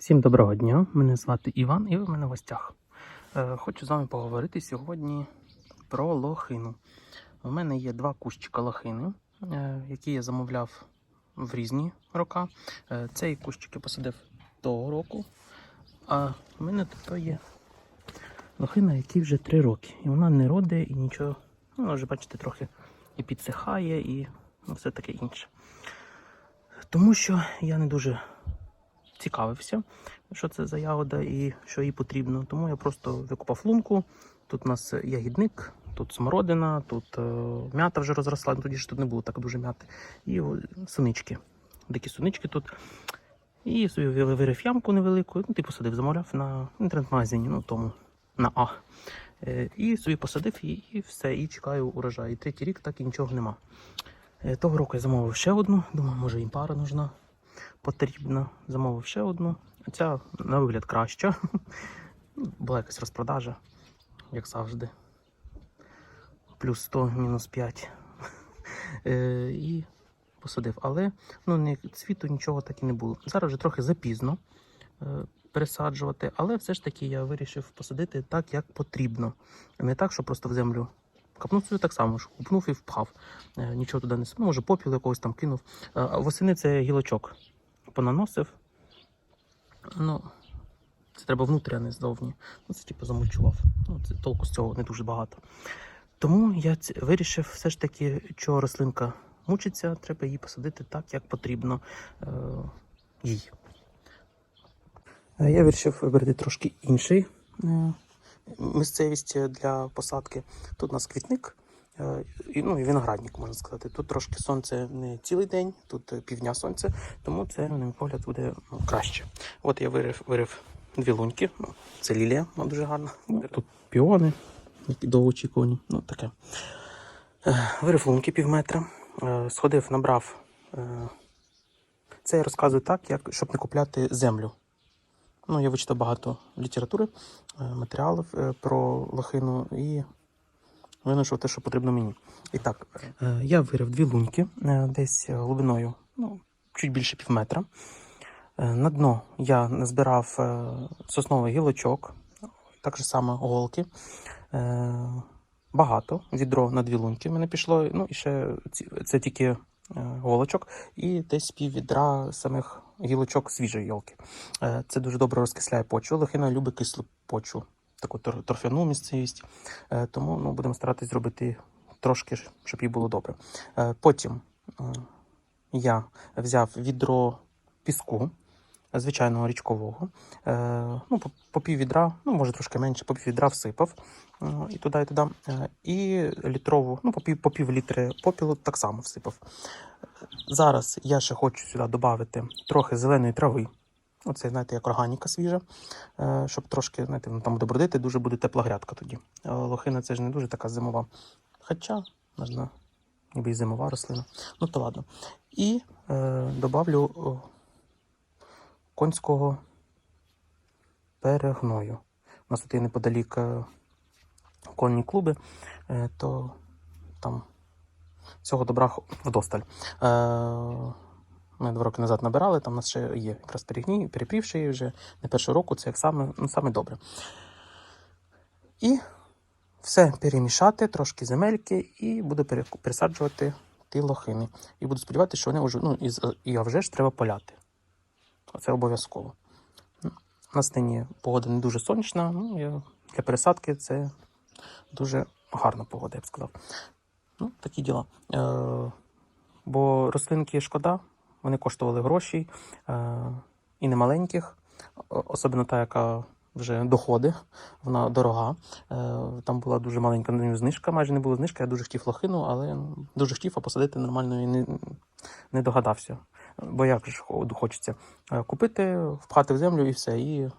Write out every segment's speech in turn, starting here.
Всім доброго дня! Мене звати Іван і ви в мене в гостях. Е, Хочу з вами поговорити сьогодні про лохину. У мене є два кущика лохини, е, які я замовляв в різні роки. Е, Цей кущик я посадив того року, а в мене тут є лохина, якій вже три роки. І вона не роде і нічого. Ну, вона вже, бачите, трохи і підсихає, і ну, все таке інше. Тому що я не дуже цікавився, що це за ягода і що їй потрібно. Тому я просто викопав лунку. Тут у нас ягідник, тут смородина, тут е, м'ята вже розросла. Ну, Тоді ж тут не було так дуже м'яти. І сунички. Дикі сунички тут. І собі вирив ямку невелику, ну, ти посадив, замовляв на інтернет-магазині, ну тому на А. Е, і собі посадив її, і все, і чекаю урожай. І третій рік так і нічого нема. Е, того року я замовив ще одну, думаю, може їм пара нужна потрібна. Замовив ще одну. Ця на вигляд краща. Була якась розпродажа, як завжди. Плюс 100, мінус 5. Е, і посадив. Але ну, ні цвіту нічого так і не було. Зараз вже трохи запізно е, пересаджувати, але все ж таки я вирішив посадити так, як потрібно. Не так, що просто в землю. Капнув собі так само, купнув і впхав. Е, нічого туди не ну, може попіл якогось там кинув. Восени це гілочок понаносив. Ну, це треба внутрі, а не ззовні. Ну, це типу замульчував. Ну, це толку з цього не дуже багато. Тому я вирішив все ж таки, що рослинка мучиться, треба її посадити так, як потрібно е, їй. Я вирішив вибрати трошки інший е, місцевість для посадки. Тут у нас квітник. Е, І, ну, і виноградник, можна сказати. Тут трошки сонце не цілий день, тут е, півдня сонця, тому це, на мій погляд, буде ну, краще. От я вирив, вирив дві луньки. Ну, Це лілія, вона дуже гарна. Ну, Тут піони, які довгоочікувані. Ну, таке. Е, Вирив лунки пів метра. Сходив, набрав. Це я розказую так, як, щоб не купляти землю. Ну, я вичитав багато літератури, матеріалів про лохину і винайшов те, що потрібно мені. І так, е, я вирив дві луньки е, десь глибиною, ну, чуть більше пів метра. Е, На дно я назбирав сосновий гілочок, так само голки. Багато, відро на дві лунки мене пішло. Ну і ще це тільки голочок, і десь пів відра самих гілочок свіжої йолки. Це дуже добре розкисляє почву. Лохина любить кислу почву, таку тор- торфяну місцевість. Е, Тому ну, будемо старатись зробити трошки, щоб їй було добре. Е, Потім е, я взяв відро піску. Звичайного річкового, ну, по, пів відра, ну може трошки менше, по пів відра всипав і туди, і туди. І літрову, ну, по пів, по пів літри попілу так само всипав. Зараз я ще хочу сюди додати трохи зеленої трави. Оце, знаєте, як органіка свіжа, е, щоб трошки, знаєте, там буде бродити, дуже буде тепла грядка тоді. Е, Лохина це ж не дуже така зимова. Хоча, можна, ніби і зимова рослина. Ну то ладно. І е, добавлю конського перегною. У нас тут є неподалік е, конні клуби, то там цього добра вдосталь. Е, ми два роки назад набирали, там у нас ще є якраз перегній, перепрівши вже не першого року, це як саме, ну, саме добре. І все перемішати, трошки земельки, і буду пересаджувати ті лохини. І буду сподіватися, що вони вже, ну, і, і вже ж треба поляти. Це обов'язково. У нас нині погода не дуже сонячна, ну, для пересадки це дуже гарна погода, я б сказав. Ну, такі діла. Е, бо рослинки шкода, вони коштували гроші е, і не маленьких, особливо та, яка вже доходить, вона дорога. Е, там була дуже маленька на знижка, майже не було знижки, я дуже хотів лохину, але дуже хотів, а посадити нормально і не, не догадався. Бо як ж хочеться Е, купити, впхати в землю і все, і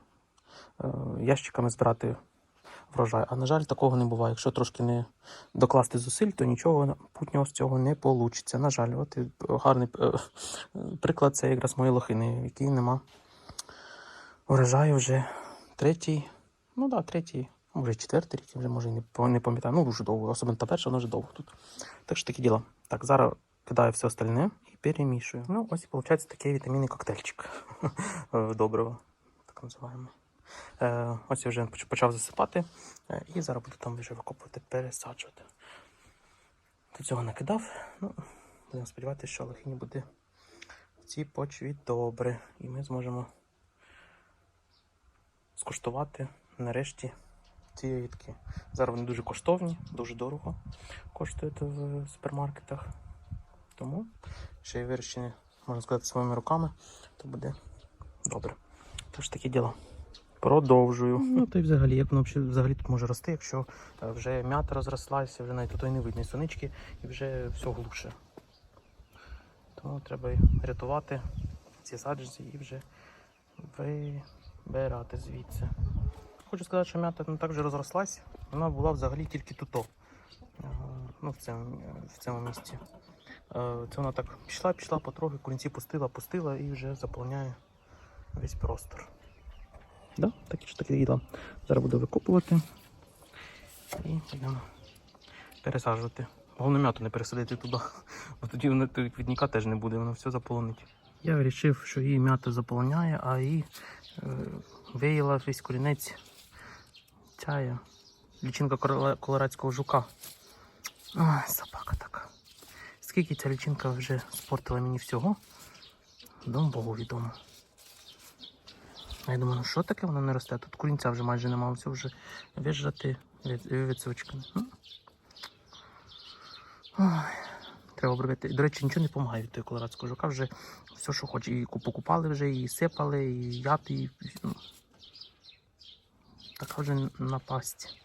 ящиками збирати врожай. А на жаль, такого не буває. Якщо трошки не докласти зусиль, то нічого путнього з цього не вийде. На жаль, от гарний е, приклад це якраз мої лохини, в якій нема врожаю вже третій, ну так, да, третій, може четвертий рік, вже може не, пам'ятаю. Ну, дуже довго, особливо та перша, вона вже довго тут. Так що такі діла. Так, зараз кидаю все остальне і перемішую. Ну, ось і виходить такий вітамінний коктейльчик. Доброго. так називаємо. Е, ось я вже почав засипати е, і зараз буду там вже викопувати, пересаджувати. До цього накидав. Ну, будемо сподіватися, що лохині буде в цій почві добре. І ми зможемо скуштувати нарешті ці ягідки. Зараз вони дуже коштовні, дуже дорого коштують в супермаркетах. Тому ще й вирощені, можна сказати, своїми руками, то буде добре. Тож такі діла. Продовжую. Ну, то й взагалі, як воно взагалі- тут може рости, якщо е, вже м'ята розрослася, вже навіть тут не видно сонички, і вже все глуше. Тому треба рятувати ці саджанці і вже вибирати звідси. Хочу сказати, що м'ята не так вже розрослась. Вона була взагалі тільки тут. Ну, в цьому, в цьому місці. Е, Це вона так пішла, пішла потрохи, курінці пустила, пустила і вже заповняє весь простор. Да? Так що таке діло. Зараз буду викопувати і будемо пересаджувати. Головне м'яту не пересадити туди, бо тоді тут квітника теж не буде, воно все заполонить. Я вирішив, що її м'ята заполоняє, а її е, виїла весь корінець ця лічинка колорадського жука. Ай, собака така. Скільки ця лічинка вже спортила мені всього, дом Богу відомо. Я думаю, ну що таке воно не росте? Тут курінця вже майже немає, все вже вижрати відсочками. Треба обробити. До речі, нічого не допомагає від того колорадського жука. Вже все, що хоче. І покупали вже, і сипали, і яти, і. Ну, така вже напасть.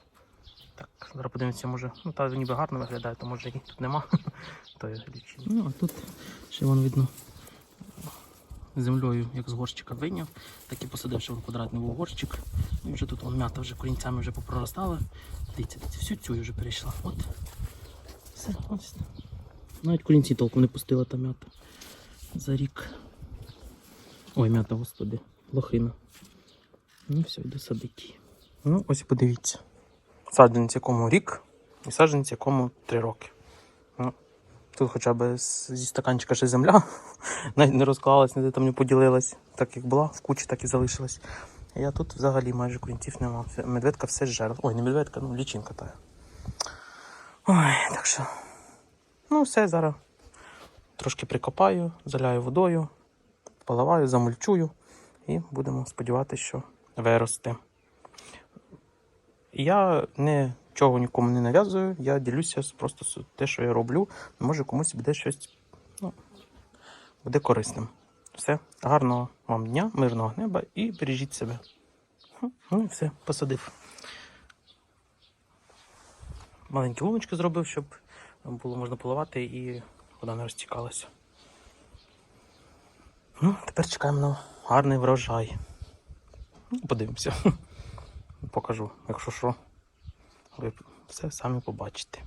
Так, зараз подивимося, може. Ну, та ніби гарно виглядає, то може їх тут нема. То я. Ну, а тут ще вон видно землею, як з горщика вийняв, так і посадив, що квадратний горщик. І вже тут м'ята вже корінцями вже попроростала. Дивіться, дивіться, всю цю вже перейшла. От. Все, ось. Навіть корінці толком не пустила та м'ята. За рік. Ой, м'ята, господи, лохина. Ну все, йду садити. Ну, ось подивіться. Саджанець якому рік і саджанець якому три роки. Тут хоча б зі стаканчика ще земля навіть не розклалась, ніде там не поділилась. Так як була, в кучі так і залишилась. Я тут взагалі майже корінців нема. Медведка все зжерла. Ой, не медведка, ну лічинка та. Ой, так що. Ну, все, зараз трошки прикопаю, заляю водою, поливаю, замульчую і будемо сподіватися, що виросте. Я нічого нікому не нав'язую, я ділюся просто те, що я роблю. Може комусь буде щось ну, буде корисним. Все, гарного вам дня, мирного неба і бережіть себе. Ну і все, посадив. Маленькі луночки зробив, щоб було можна поливати і вода не розтікалася. Ну, тепер чекаємо на гарний врожай. Ну, Подивимося. Покажу, якщо що, ви все самі побачите.